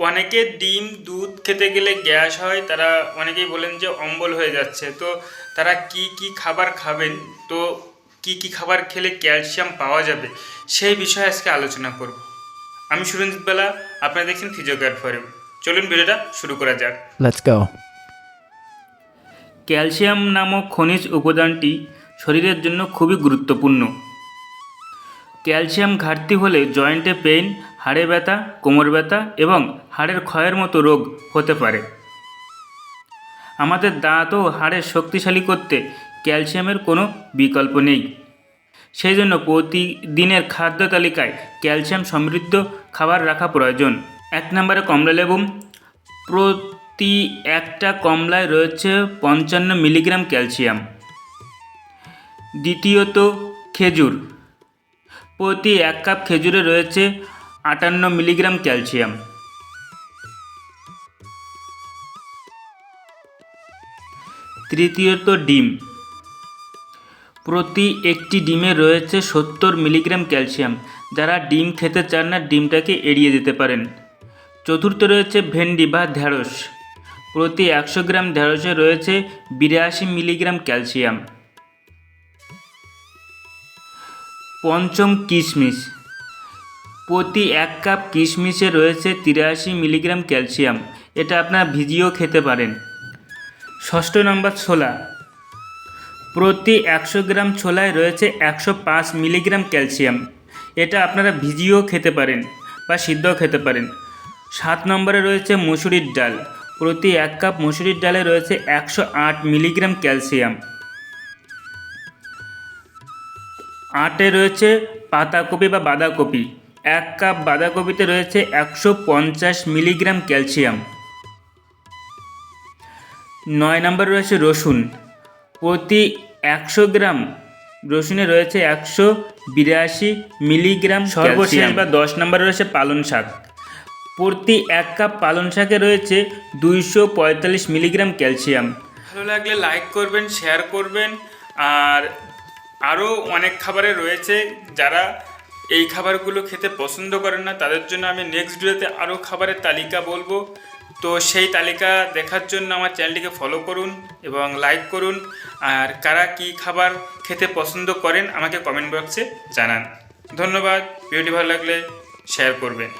অনেকে ডিম দুধ খেতে গেলে গ্যাস হয় তারা অনেকেই বলেন যে অম্বল হয়ে যাচ্ছে। তো তারা কি কি খাবার খাবেন? তো কি কি খাবার খেলে ক্যালসিয়াম পাওয়া যাবে? সেই বিষয়ে আজকে আলোচনা করব। আমি সুরঞ্জিত বেলা আপনারা দেখছেন ফিজিওগ্যাট ফরেম। চলুন ভিডিওটা শুরু করা যাক। Let's go. ক্যালসিয়াম নামক খনিজ উপাদানটি শরীরের জন্য খুবই গুরুত্বপূর্ণ। ক্যালসিয়াম ঘাটতি হলে জয়েন্টে পেইন হাড়ে ব্যথা, কোমর ব্যথা এবং হাড়ের ক্ষয়ের মতো রোগ হতে পারে। আমাদের দাঁত ও হাড়ের শক্তিশালী করতে ক্যালসিয়ামের কোনো বিকল্প নেই। সেই জন্য প্রতিদিনের খাদ্য তালিকায় ক্যালসিয়াম সমৃদ্ধ খাবার রাখা প্রয়োজন। এক নম্বরে কমলা লেবু। প্রতি একটা কমলায় রয়েছে পঞ্চান্ন মিলিগ্রাম ক্যালসিয়াম। দ্বিতীয়ত খেজুর। প্রতি এক কাপ খেজুরে রয়েছে আটান্ন মিলিগ্রাম ক্যালসিয়াম। তৃতীয়ত ডিম। প্রতি একটি ডিমে রয়েছে সত্তর মিলিগ্রাম ক্যালসিয়াম। যারা ডিম খেতে চান না, ডিমটাকে এড়িয়ে যেতে পারেন। চতুর্থ রয়েছে ভেন্ডি বা ঢ্যাঁড়স প্রতি একশো গ্রাম ঢ্যাঁড়সে রয়েছে বিরাশি মিলিগ্রাম ক্যালসিয়াম। পঞ্চম কিশমিশ প্রতি এক কাপ কিশমিশে রয়েছে তিরাশি মিলিগ্রাম ক্যালসিয়াম। এটা আপনারা ভিজিয়েও খেতে পারেন। ষষ্ঠ নম্বর ছোলা। প্রতি একশো গ্রাম ছোলায় রয়েছে একশো পাঁচ মিলিগ্রাম ক্যালসিয়াম। এটা আপনারা ভিজিয়েও খেতে পারেন বা সিদ্ধও খেতে পারেন। সাত নম্বরে রয়েছে মুসুরির ডাল। প্রতি এক কাপ মুসুরির ডালে রয়েছে একশো আট মিলিগ্রাম ক্যালসিয়াম। আটে রয়েছে পাতাকপি বা বাঁধাকপি। এক কাপ বাঁধাকপিতে রয়েছে একশো পঞ্চাশ মিলিগ্রাম ক্যালসিয়াম। নয় নম্বরে রয়েছে রসুন। প্রতি একশো গ্রাম রসুনে রয়েছে একশো বিরাশি মিলিগ্রাম সর্বশেষ বা দশ নম্বরে রয়েছে পালং শাক। প্রতি এক কাপ পালং শাকে রয়েছে দুইশো পঁয়তাল্লিশ মিলিগ্রাম ক্যালসিয়াম। ভালো লাগলে লাইক করবেন শেয়ার করবেন আর আরও অনেক খাবারে রয়েছে যারা এই খাবারগুলো খেতে পছন্দ করেন না, তাদের জন্য আমি নেক্সট ভিডিওতে আরও খাবারের তালিকা বলব। তো সেই তালিকা দেখার জন্য আমার চ্যানেলটিকে ফলো করুন এবং লাইক করুন। আর কারা কি খাবার খেতে পছন্দ করেন আমাকে কমেন্ট বক্সে জানান। ধন্যবাদ ভিডিওটি ভালো লাগলে শেয়ার করবেন।